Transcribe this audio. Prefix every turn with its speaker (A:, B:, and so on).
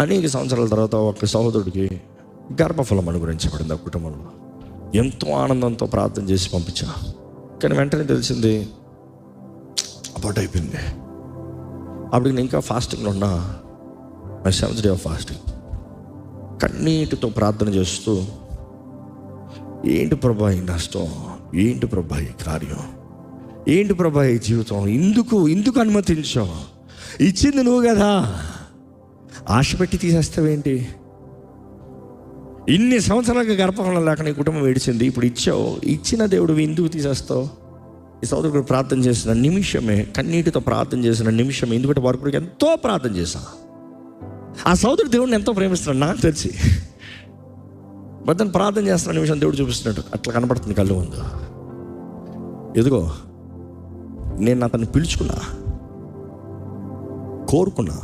A: అనేక సంవత్సరాల తర్వాత ఒక సహోదరుడికి గర్భఫలం అనుగ్రహించబడింది ఆ కుటుంబంలో. ఎంతో ఆనందంతో ప్రార్థన చేసి పంపించా. కానీ వెంటనే తెలిసింది అబౌట్ అయిపోయింది. అప్పుడు నేను ఇంకా ఫాస్టింగ్లో ఉన్నా. My seventh day of fasting కన్నీటితో ప్రార్థన చేస్తూ ఏంటి ప్రభా ఈ నష్టం? ఏంటి ప్రభా ఈ కార్యం? ఏంటి ప్రభా ఈ జీవితం? ఎందుకు? ఎందుకు అనుమతించావు? ఇచ్చింది నువ్వు కదా. ఆశ పెట్టి తీసేస్తావేంటి? ఇన్ని సంవత్సరాలుగా గర్భఫలం లేక నీ కుటుంబం ఏడిచింది ఇప్పుడు ఇచ్చావు. ఇచ్చిన దేవుడు ఎందుకు తీసేస్తావు? ఈ సోదరుడు ప్రార్థన చేసిన నిమిషమే కన్నీటితో ప్రార్థన చేసిన నిమిషమే ఎందుకంటే వారి ఎంతో ప్రార్థన చేశా. ఆ సోదరుడు దేవుడిని ఎంతో ప్రేమిస్తున్నాడు నాకు తెలిసి. బట్ ప్రార్థన చేస్తున్న నిమిషం దేవుడు చూపిస్తున్నాడు అట్లా కనపడుతుంది కళ్ళు ముందు. ఎదుగో నేను అతన్ని పిలుచుకున్నా కోరుకున్నా.